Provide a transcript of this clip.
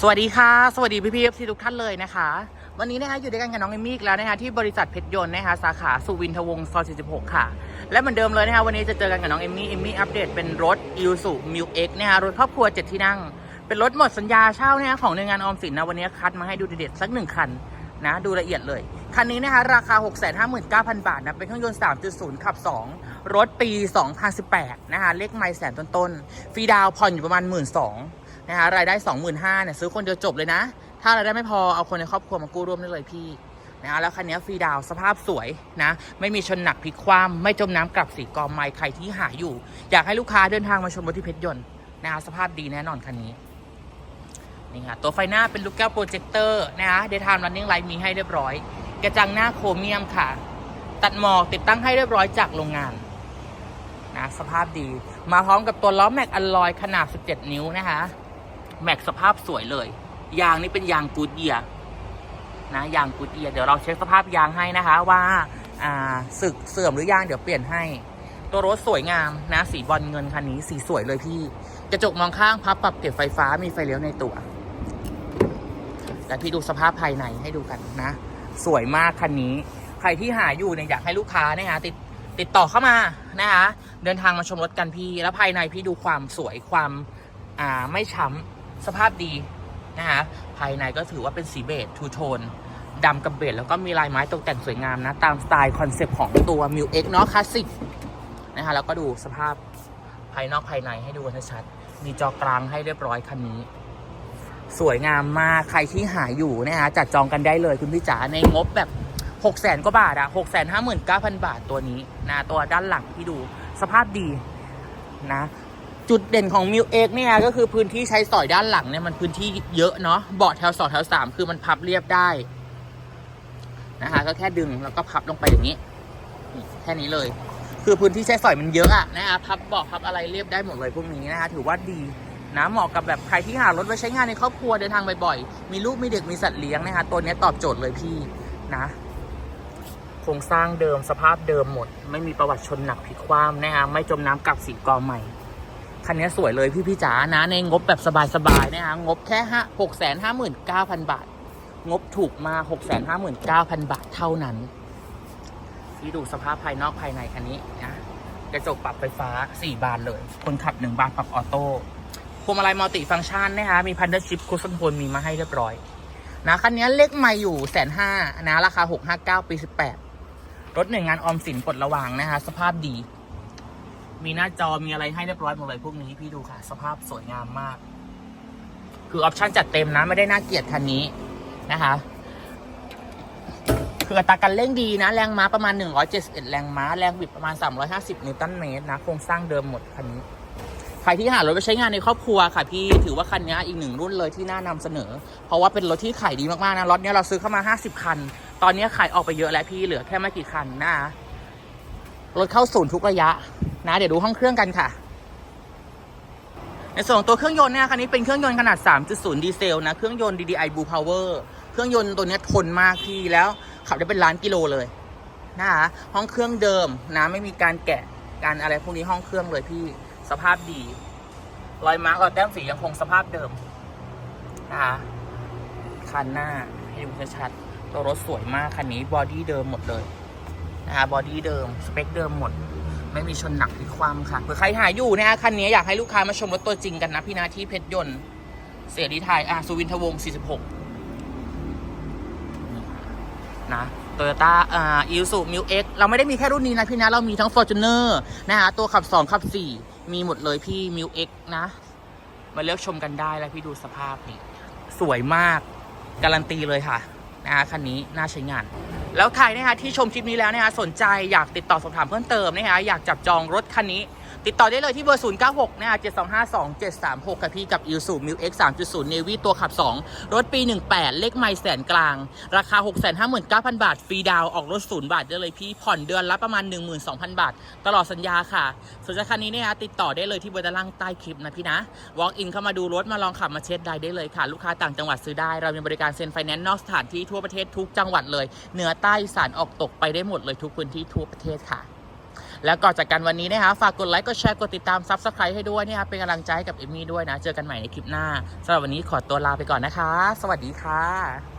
สวัสดีค่ะ สวัสดีพี่พีเอฟซีทุกท่านเลยนะคะ วันนี้นะคะอยู่ด้วยกันกับน้องเอมี่อีกแล้วนะคะที่บริษัทเพชรยนต์นะคะสาขาสุวินทวงศ์ซอย46 ค่ะ และเหมือนเดิมเลยนะคะวันนี้จะเจอกันกับน้องเอมี่เอมี่อัปเดตเป็นรถอิลสุมิวเอ็กนะคะรถครอบครัว 7 ที่นั่ง เป็นรถหมดสัญญาเช่านะคะของหน่วยงานออมสินนะวันนี้คัดมาให้ดูเด็ดๆสักหนึ่งคันนะดูละเอียดเลย คันนี้นะคะราคา 659,000 บาทนะเป็นเครื่องยนต์ 3.0 ขับ 2 รถปี 2018 นะคะเลขไมล์แสนต้นๆฟรีดาวผ่อนอยู่ประมาณ 1 2ื่น นะคะรายได้ 25,000เนี่ยซื้อคนเดียวจบเลยนะ ถ้ารายได้ไม่พอเอาคนในครอบครัวมากู้ร่วมได้เลยพี่นะคะแล้วคันนี้ฟรีดาวสภาพสวยนะ ไม่มีชนหนักพลิกคว่ำไม่จมน้ำกลับสีกอไม้ใครที่หาอยู่ อยากให้ลูกค้าเดินทางมาชมรถที่เพชรยนต์นะคะสภาพดีแน่นอนคันนี้นี่ค่ะตัวไฟหน้าเป็นลูกแก้วโปรเจคเตอร์นะคะเดย์ไทม์รันนิ่งไลท์มีให้เรียบร้อย กระจังหน้าโครเมียมค่ะ ตัดหมอกติดตั้งให้เรียบร้อยจากโรงงานนะสภาพดี มาพร้อมกับตัวล้อแม็กอลลอยขนาด 17 นิ้วนะคะ แม็กสภาพสวยเลย ยางนี่เป็นยางกูดเยียนะยางกูดเยียเดี๋ยวเราเช็คสภาพยางให้นะคะ ว่าอ่าสึกเสื่อมหรือยังเดี๋ยวเปลี่ยนให้ ตัวรถสวยงามนะ สีบอลเงินคันนี้สีสวยเลยพี่ กระจกมองข้างพับปรับเก็บไฟฟ้ามีไฟเลี้ยวในตัวและพี่ดูสภาพภายในให้ดูกันนะ สวยมากคันนี้ ใครที่หาอยู่เนี่ยอยากให้ลูกค้านะคะติดติดต่อเข้ามานะคะเดินทางมาชมรถกันพี่ แล้วภายในพี่ดูความสวยความอ่าไม่ช้ำ สภาพดีนะคะภายในก็ถือว่าเป็นสีเบจทูโทนดำกับเบจแล้วก็มีลายไม้ตกแต่งสวยงามนะ ตามสไตล์คอนเซปต์ของตัว m ิวเอ็กเนาะคลาสสิกนะคะแล้วก็ดูสภาพภายนอกภายในให้ดูกันชัดๆมีจอกลางให้เรียบร้อยคันนี้ สวยงามมากใครที่หาอยู่นะคะจัดจองกันได้เลยคุณพี่จ๋าในงบแบบ6 0แสนกว่าบาทอะ6 5 9 0 0 0 บาทตัวนี้นะตัวด้านหลังที่ดูสภาพดีนะ จุดเด่นของมิวเอ็กเนี่ยก็คือพื้นที่ใช้สอยด้านหลังเนี่ยมันพื้นที่เยอะเนาะเบาะแถวสองแถวสามคือมันพับเรียบได้นะคะก็แค่ดึงแล้วก็พับลงไปอย่างนี้ แค่นี้เลย คือพื้นที่ใช้สอยมันเยอะอะนะคะพับเบาะพับอะไรเรียบได้หมดเลยพวกนี้นะคะถือว่าดีนะเหมาะกับแบบใครที่หารถไว้ใช้งานในครอบครัวเดินทางบ่อยๆมีลูกมีเด็กมีสัตว์เลี้ยงนะคะตัวนี้ตอบโจทย์เลยพี่นะโครงสร้างเดิมสภาพเดิมหมด ไม่มีประวัติชนหนักพลิกคว่ำนะคะไม่จมน้ำกับสีกอใหม่ คันนี้สวยเลยพี่พี่จ๋านะในงบแบบสบายๆนะคะงบแค่ห้าหกแสนห้าหมื่นเก้าพันบาท งบถูกมาหกแสนห้าหมื่นเก้าพันบาทเท่านั้นพี่ดูสภาพภายนอกภายในคันนี้นะกระจกปรับไฟฟ้าสี่บานเลย คนขับหนึ่งบานปรับออโต้พวงมาลัยมัลติฟังก์ชันนะคะมีพันเดอร์ชิพคุชชั่นโทนมีมาให้เรียบร้อยนะคันนี้เลขไม่อยู่แสนห้านะราคาหกห้าเก้าปีสิบแปดรถหน่วยงานออมสินปลดระวางนะคะสภาพดี มีหน้าจอมีอะไรให้เรียบร้อยหมดเลยพวกนี้พี่ดูค่ะ สภาพสวยงามมาก คือออปชั่นจัดเต็มนะ ไม่ได้น่าเกลียดคันนี้นะคะคืออัตราการเร่งดีนะ แรงม้าประมาณ 171 แรงม้า แรงบิดประมาณ 350 นิวตันเมตรนะ โครงสร้างเดิมหมดคันนี้ ใครที่หารถไปใช้งานในครอบครัวค่ะพี่ถือว่าคันนี้อีกหนึ่งรุ่นเลยที่น่านำเสนอ เพราะว่าเป็นรถที่ขายดีมากๆนะ รถเนี้ยเราซื้อเข้ามา 50 คัน ตอนนี้ขายออกไปเยอะแล้วพี่เหลือแค่ไม่กี่คันนะรถเข้าศูนย์ทุกระยะ นะเดี๋ยวดูห้องเครื่องกันค่ะ ในส่วนตัวเครื่องยนต์เนี่ยคันนี้เป็นเครื่องยนต์ขนาด 3.0 ดีเซลนะ เครื่องยนต์ DDI Blue Power เครื่องยนต์ตัวนี้ทนมากพี่แล้วขับได้เป็นล้านกิโลเลยนะคะห้องเครื่องเดิมนะไม่มีการแกะการอะไรพวกนี้ห้องเครื่องเลยพี่สภาพดีรอยมาร์กรอยแต้มสียังคงสภาพเดิมนะคะคันหน้าให้ดูชัดๆตัวรถสวยมากคันนี้บอดี้เดิมหมดเลยนะคะบอดี้เดิมสเปคเดิมหมด ไม่มีชนหนักหรือความค่ะเผื่อใครหาอยู่นะคะคันนี้อยากให้ลูกค้ามาชมรถตัวจริงกันนะพี่นาที่เพชรยนต์เสรีไทยอะสุวินทวงศ์46นะโตโยต้าอ่าอิลสุมิวเอ็กเราไม่ได้มีแค่รุ่นนี้นะพี่นะ เรามีทั้ง f o r t u n e r นะคะตัวขับ 2 ขับ 4 มีหมดเลยพี่มิวเอ็กนะ มาเลือกชมกันได้แล้วพี่ดูสภาพนี่ สวยมาก การันตีเลยค่ะ นะคะคันนี้น่าใช้งาน แล้วใครนะคะที่ชมคลิปนี้แล้วนะคะสนใจอยากติดต่อสอบถามเพิ่มเติมนะคะอยากจับจองรถคันนี้ ติดต่อได้เลยที่เบอร์ 096นะคะ725 2736ค่ะพี่กับ i l s u m i l X 3.0 Navy ตัวขับ 2 รถปี 18 เลขไม่แสนกลาง ราคา 659,000 บาท ฟรีดาวออกรถศูนย์บาทได้เลยพี่ ผ่อนเดือนละประมาณ 12,000 บาท ตลอดสัญญาค่ะสนใจคันนี้เนี่ยติดต่อได้เลยที่เบอร์ด้านล่างใต้คลิปนะพี่นะ Walk in เข้ามาดูรถมาลองขับมาเช็ดได้ได้เลยค่ะ ลูกค้าต่างจังหวัดซื้อได้เรามีบริการเซ็นไฟแนนซ์นอกสถานที่ทั่วประเทศทุกจังหวัดเลยเหนือใต้สานออกตกไปได้หมดเลยทุกพื้นที่ทั่วประเทศค่ะ แล้วก่อนจากกันวันนี้นะคะฝากกดไลค์กดแชร์กดติดตามซับสไครต์ให้ด้วยนะคะเป็นกำลังใจให้กับเอมมี่ด้วยนะ เจอกันใหม่ในคลิปหน้าสำหรับวันนี้ขอตัวลาไปก่อนนะคะ สวัสดีค่ะ